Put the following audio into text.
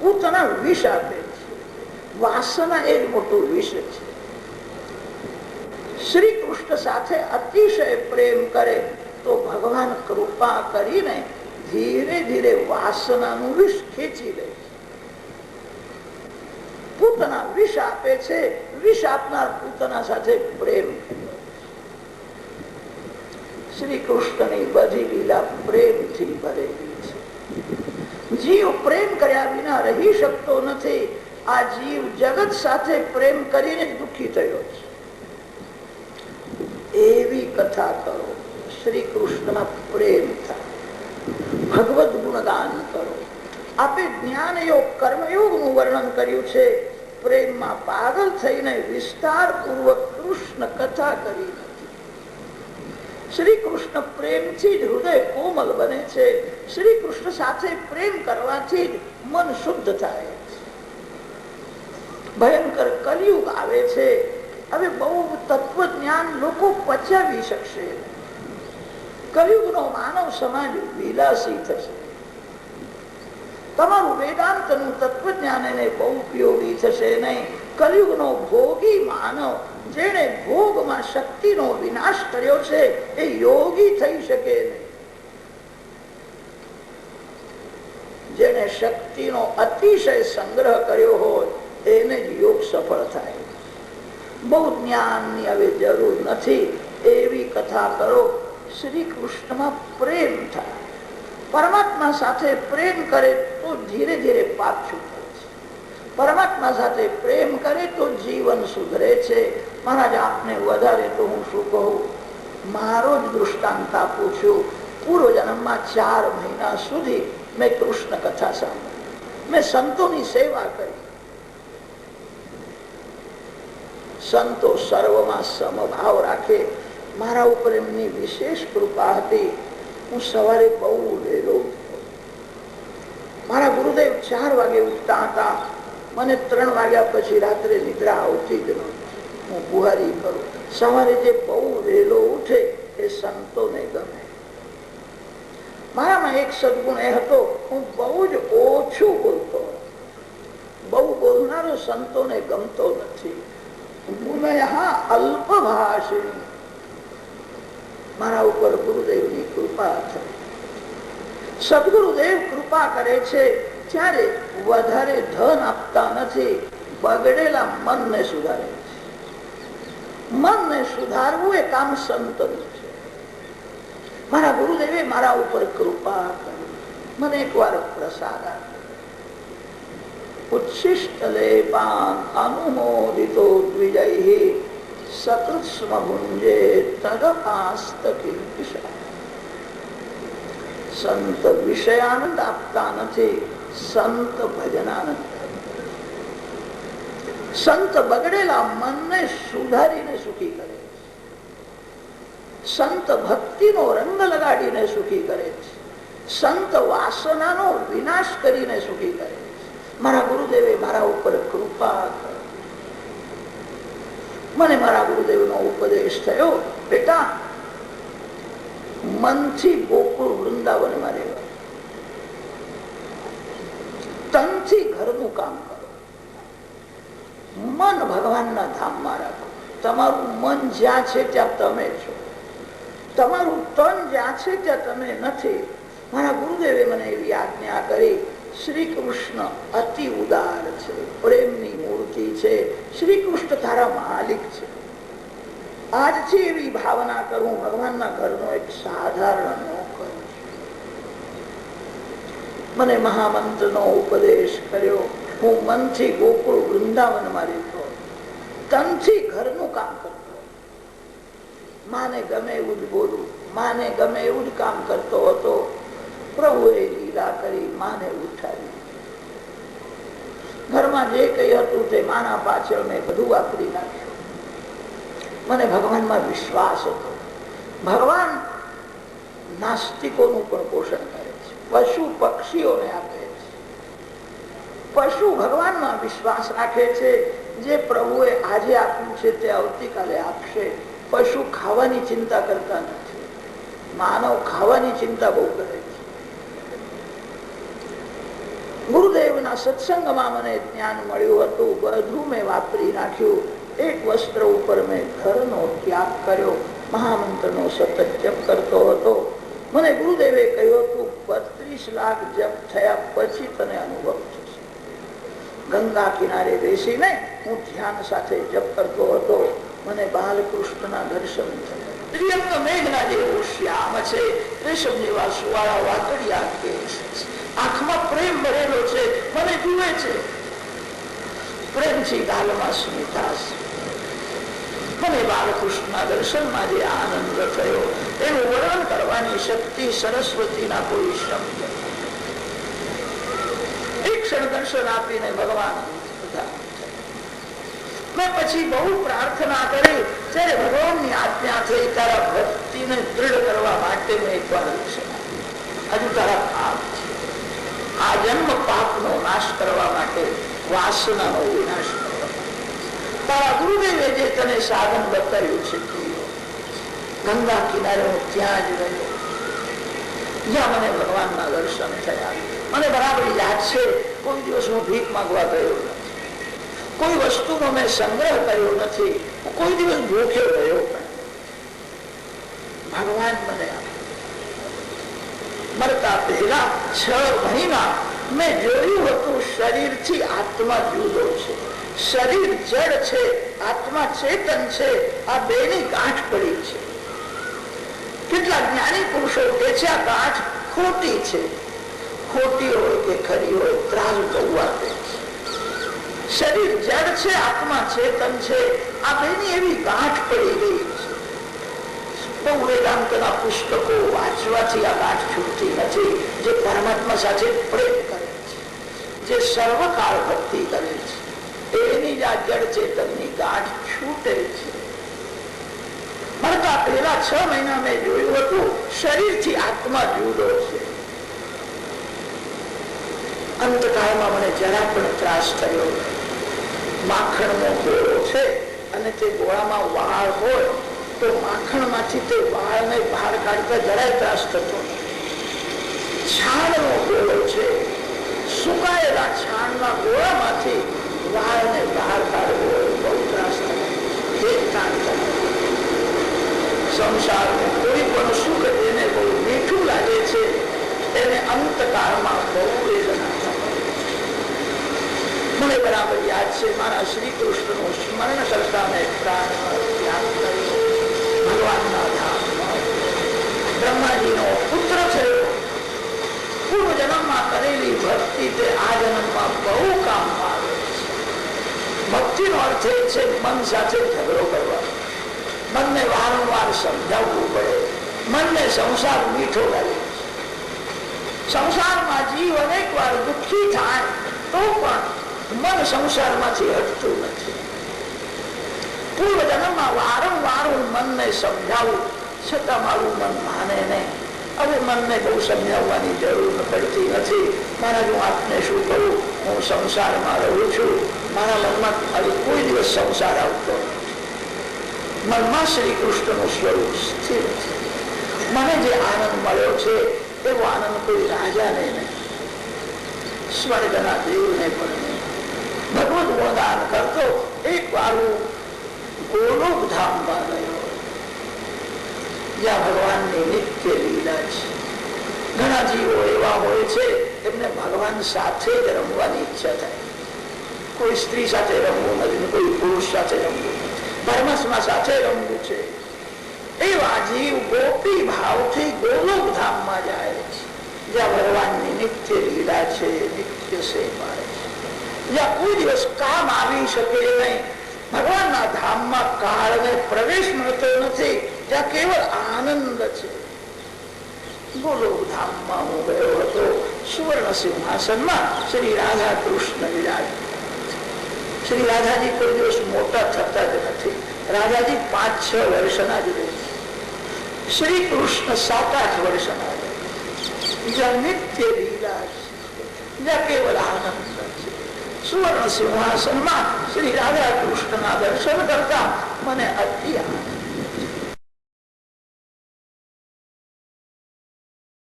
પૂતના વિષ આપે છે. વાસના એ મોટું વિષ છે. શ્રી કૃષ્ણ સાથે અતિશય પ્રેમ કરે તો ભગવાન કૃપા કરીને ધીરે ધીરે વાસનાનું વિષ ખેંચી લે પૂતના વિષ આપે છે, વિષ આપનાર પૂતના સાથે પ્રેમ શ્રી કૃષ્ણની બધી લીલા પ્રેમથી ભરેલી છે. જીવ પ્રેમ કર્યા વિના રહી શકતો નથી. આ જીવ જગત સાથે પ્રેમ કરીને દુઃખી થયો છે. એવી કથા કરો. શ્રી કૃષ્ણ પ્રેમ થાય. ભગવદ ગુણગાન કરો. આપે જ્ઞાન યોગ કર્મયોગનું વર્ણન કર્યું છે. પ્રેમમાં પાગલ થઈને વિસ્તાર પૂર્વક કૃષ્ણ કથા કરી શ્રી કૃષ્ણ પ્રેમથી જ હૃદય કોમલ બને છે. શ્રી કૃષ્ણ સાથે પ્રેમ કરવાથી જ મન શુદ્ધ થાય. ભયંકર કલયુગ આવે છે. હવે બહુ તત્વ જ્ઞાન લોકો પચાવી શકશે. કલયુગનો માનવ સમાજ વિલાસી થશે. તમારું વેદાંતનું તત્વજ્ઞાન એને બહુ ઉપયોગી થશે નહીં. કલયુગનો ભોગી માનવ જેને ભોગમાં શક્તિનો વિનાશ કર્યો છે, એ યોગી થઈ શકે જેને શક્તિનો અતિશય સંગ્રહ કર્યો હોય, એને જ યોગ સફળ થાય. બહુ જ્ઞાનની હવે જરૂર નથી. એવી કથા કરો શ્રી કૃષ્ણમાં પ્રેમ થાય. પરમાત્મા સાથે પ્રેમ કરે તો ધીરે ધીરે પાપ છૂટે છે. પરમાત્મા સાથે પ્રેમ કરે તો જીવન સુધરે છે. મહારાજ, આપને વધારે તો હું શું કહું? મારો જ દૃષ્ટાંત આપું છું. પૂર્વ જન્મમાં ચાર મહિના સુધી મેં કૃષ્ણ કથા સાંભળી. મેં સંતોની સેવા કરી. સંતો સર્વમાં સમભાવ રાખે. મારા ઉપર એમની વિશેષ કૃપા હતી. હું સવારે બહુ વહેલો મારા ગુરુદેવ ચાર વાગે ઉઠતા હતા. મને ત્રણ વાગ્યા પછી રાત્રે નિદ્રા આવતી જ હું ગુહારી કરું. સવારે જે બહુ વહેલો ઉઠે એ સંતોને ગમે. મારામાં એક સદગુણ એ હતો, હું બહુ જ ઓછું બોલતો બહુ બોલનારો સંતોને ગમતો નથી. મારા ઉપર ગુરુદેવની કૃપા થઈ સદગુરુદેવ કૃપા કરે છે ત્યારે વધારે ધન આપતા નથી, બગડેલા મનને સુધારે છે. મનને સુધારવું એ કામ સંતનું છે. મારા ગુરુદેવે મારા ઉપર કૃપા કરી. મને એકવાર પ્રસાદ આપ્યો ઉચ્છિષ્ટ લેપાન અનુમોદિતો દ્વિજય સકૃત્સ્મ ભુંજે તદપાસ્ત સંત વિષયાનંદ આપતા નથી, સંત ભજનાનંદ. સંત બગડેલા મનને સુધારીને સુખી કરે સંત ભક્તિનો રંગ લગાડીને સુખી કરે છે. સંત વાસનાનો વિનાશ કરીને સુખી કરે મારા ગુરુદેવે, મારા ઉપર કૃપા મને મારા ગુરુદેવ નો ઉપદેશ થયો, બેટા, મનથી ગોકુળ વૃંદાવનમાં રહેવા તનથી ઘરનું કામ ભગવાનના ધામમાં રાખો. તમારું મન જ્યાં છે ત્યાં તમે છો. તમારું તન જ્યાં છે ત્યાં તમે નથી. મારા ગુરુદેવે મને એવી આજ્ઞા કરી શ્રી કૃષ્ણ અતિ ઉદાર છે, પ્રેમની મૂર્તિ છે. શ્રી કૃષ્ણ તારા માલિક છે. આજથી એવી ભાવના કરું, ભગવાનના ઘરનો એક સાધારણ નોકર મને મહામંત્ર નો ઉપદેશ કર્યો. હું મનથી ગોકુળ વૃંદાવનમાં રહેતો તનથી ઘરનું કામ કરતો. માને ગમે એવું જ બોલું, માને ગમે એવું જ કામ કરતો હતો. પ્રભુએ લીલા કરી માને ઉઠાવી. ઘરમાં જે કઈ હતું તે માના પાછળ મેં બધું વાપરી નાખ્યું. મને ભગવાનમાં વિશ્વાસ હતો. ભગવાન નાસ્તિકોનું પણ પોષણ કરે છે. પશુ પક્ષીઓને આપે છે. પશુ ભગવાનમાં વિશ્વાસ રાખે છે. જે પ્રભુએ આજે આપ્યું છે તે આવતીકાલે આપશે. પશુ ખાવાની ચિંતા કરતા નથી. માનવ ખાવાની ચિંતા બહુ કરે છે. ગુરુદેવના સત્સંગમાં મને જ્ઞાન મળ્યું હતું. બધું મેં વાપરી નાખ્યું. એક વસ્ત્ર ઉપર મેં ઘરનો ત્યાગ કર્યો. મહામંત્રનો સતત જપ કરતો હતો. મને ગુરુદેવે કહ્યું હતું, બત્રીસ લાખ જપ થયા પછી તને અનુભવ થશે ગંગા કિનારે બેસીને હું ધ્યાન સાથે જપ કરતો હતો. મને બાલકૃષ્ણના દર્શન થયા. મેઘના જેવું શ્યામ છે. રેશમ જેવા સુવાળા વાતડિયા આંખમાં પ્રેમ ભરેલો છે. મને જુએ છે. પ્રેમથી ગાલમાં સ્મિતા મને બાલકૃષ્ણના દર્શનમાં જે આનંદ થયો, એનું વર્ણન કરવાની શક્તિ સરસ્વતીના કોઈ શબ્દ ક્ષણ દર્શન આપીને ભગવાન મેં પછી બહુ પ્રાર્થના કરી ત્યારે ભગવાનની આજ્ઞા થઈ, તારા ભક્તિને દૃઢ કરવા માટે મેં એકવાર દર્શન હજુ તારા પાપ છે. આ જન્મ પાપનો નાશ કરવા માટે વાસનાનો વિનાશ તારા ગુરુદેવે જે તને સાધન બતાવ્યું છે ગંગા કિનારે હું ત્યાં જ રહ્યો. જ્યાં મને ભગવાનના દર્શન થયા. મને બરાબર યાદ છે કોઈ દિવસ હું ભીખ માંગવા ગયો કોઈ વસ્તુનો મેં સંગ્રહ કર્યો નથી. કોઈ દિવસ ભૂખ્યો ગયો ભગવાન મને મરતા પહેલા છ મહિના મેં જોયું હતું શરીરથી આત્મા જુદો છે. શરીર જડ છે, આત્મા ચેતન છે, આ બે ની ગાંઠ પડી છે. કેટલા જ્ઞાની પુરુષો કે છે આ ગાંઠ ખોટી છે. ખોટી હોય કે ખરી હોય ત્રાસ કૌવા દે. શરીર જળ છે, આત્મા ચેતન છે, આ બેની એવી ગાંઠ પડી ગઈ છે. બહુ વેદાંતના પુસ્તકો વાંચવાથી આ ગાંઠ છૂટતી નથી, જે પરમાત્મા સાથે પ્રેમ કરે છે, જે સર્વકાળ ભક્તિ કરે છે. એની જ આ જળ ચેતનની ગાંઠ છૂટે છે. મળતા પહેલા છ મહિના મેં જોયું હતું, શરીરથી આત્મા જુદો છે. અંતકાળમાં મને જરા પણ ત્રાસ થયો માખણનો ગોળો છે અને તે ગોળામાં વાળ હોય તો માખણમાંથી તે વાળને બહાર કાઢતા જરાય ત્રાસ થતો છાણનો ગોળો છે. સુકાયેલા છાણના ગોળામાંથી વાળને બહાર કાઢવો બહુ ત્રાસ થતો સંસારનું કોઈ પણ સુખ એને બહુ મીઠું લાગે છે. એને અંતકાળમાં બહુ વેદના મને બરાબર યાદ છે. મારા શ્રી કૃષ્ણનું સ્મરણ કરતા મેં પ્રાણ ત્યાગ કર્યો. ભગવાનના પુત્ર થયો. પૂર્વ જન્મમાં કરેલી ભક્તિ તે આ જન્મમાં બહુ કામમાં આવે છે. ભક્તિનો અર્થ એ છે મન સાથે ઝઘડો કરવો. મનને વારંવાર સમજાવવું પડે. મનને સંસાર મીઠો લાગે સંસારમાં જીવ અનેક વાર દુઃખી થાય તો પણ મન સંસારમાંથી હટતું નથી. પૂર્વ જન્મમાં વારંવાર હું મનને સમજાવું, છતાં મારું મન માને નહીં. હવે મનને બહુ સમજાવવાની જરૂર પડતી નથી. મારા હું આપને શું કરું હું સંસારમાં રહું છું. મારા મનમાં હવે કોઈ દિવસ સંસાર આવતો મનમાં શ્રી કૃષ્ણનું સ્વરૂપ સ્થિર છે. મને જે આનંદ મળ્યો છે, એવો આનંદ કોઈ રાજાને નહીં. સ્વર્ગના દેવને પણ નહીં. ભગવત ગુણગાન કરતો. એક વાર ગોલોક ધામમાં ગયો. જ્યાં ભગવાનની નિત્ય લીલા છે. ઘણા જીવો એવા હોય છે, એમને ભગવાન સાથે જ રમવાની ઈચ્છા થાય. કોઈ સ્ત્રી સાથે રમવું નથી કોઈ પુરુષ સાથે રમવું પરમાત્મા સાથે રમવું છે. એવા જીવ ગોપી ભાવથી ગોલોક ધામમાં જાય છે. જ્યાં ભગવાનની નિત્ય લીલા છે, નિત્ય સેવા છે જ્યાં કોઈ દિવસ કામ આવી શકે નહીં. ભગવાનના ધામમાં કાળને પ્રવેશ મળતો નથી. ત્યાં કેવળ આનંદ છે. ગોલોક ધામમાં હું ગયો હતો. સુવર્ણ શ્રી રાધા કૃષ્ણ વિરાજ શ્રી રાધાજી કોઈ દિવસ મોટા થતા જ નથી. રાધાજી પાંચ છ વર્ષના જ શ્રી કૃષ્ણ સાત આઠ વર્ષના જ્યાં નિત્ય લીલા જ્યાં કેવલ આનંદ સુવર્ણ સિંહાસનમાં શ્રી રાધા કૃષ્ણના દર્શન કરતા મને અતિ આનંદ